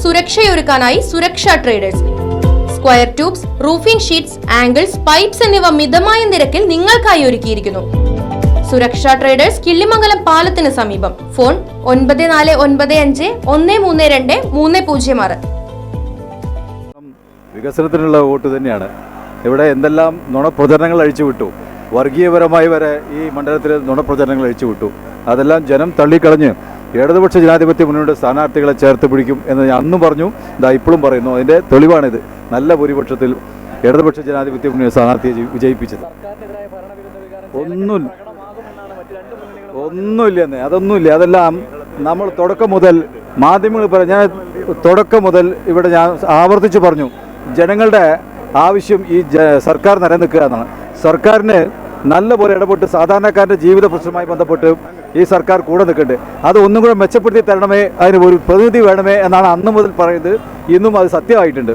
സുരക്ഷയൊരുക്കാനായി Suraksha traders square tubes roofing sheets angles pipes എന്നിവ മിതമായ നിരക്കിൽ നിങ്ങൾക്കായി ഒരുക്കിയിരിക്കുന്നു. സുരക്ഷാ ട്രേഡേഴ്സ് കിള്ളിമംഗലം പാലത്തിന് സമീപം. ഫോൺ ഒൻപത് നാല് ഒൻപത് അഞ്ച് ഒന്ന് മൂന്ന് രണ്ട് മൂന്ന് പൂജ്യം ആറ്. വികസനത്തിനുള്ള വോട്ട് തന്നെയാണ്. ഇവിടെ എന്തെല്ലാം നുണപ്രചരണങ്ങൾ അഴിച്ചുവിട്ടു? വർഗീയപരമായി വരെ ഈ മണ്ഡലത്തിൽ നുണപ്രചരണങ്ങൾ അഴിച്ചുവിട്ടു. അതെല്ലാം ജനം തള്ളിക്കളഞ്ഞ് ഇടതുപക്ഷ ജനാധിപത്യ മുന്നണിയുടെ സ്ഥാനാർത്ഥികളെ ചേർത്ത് പിടിക്കും എന്ന് ഞാൻ അന്നും പറഞ്ഞു. ഇതാ ഇപ്പോഴും പറയുന്നു. അതിന്റെ തെളിവാണിത് നല്ല ഭൂരിപക്ഷത്തിൽ ഇടതുപക്ഷ ജനാധിപത്യ മുന്നണി സ്ഥാനാർത്ഥിയെ ജയി- വിജയിപ്പിച്ചത്. ഒന്നും ഒന്നുമില്ലെന്നേ അതൊന്നുമില്ല. അതെല്ലാം നമ്മൾ തുടക്കം മുതൽ മാധ്യമങ്ങൾ പറ ഞാൻ തുടക്കം മുതൽ ഇവിടെ ഞാൻ ആവർത്തിച്ച് പറഞ്ഞു. ജനങ്ങളുടെ ആവശ്യം ഈ സർക്കാർ നിലനിൽക്കുക എന്നാണ്. സർക്കാരിന് നല്ലപോലെ ഇടപെട്ട് സാധാരണക്കാരന്റെ ജീവിത പ്രശ്നവുമായി ബന്ധപ്പെട്ട് ഈ സർക്കാർ കൂടെ നിൽക്കേണ്ടത് അത് ഒന്നും കൂടെ മെച്ചപ്പെടുത്തി തരണമേ അതിന് ഒരു പ്രതിനിധി വേണമേ എന്നാണ് അന്ന് മുതൽ പറയുന്നത്. ഇന്നും അത് സത്യമായിട്ടുണ്ട്.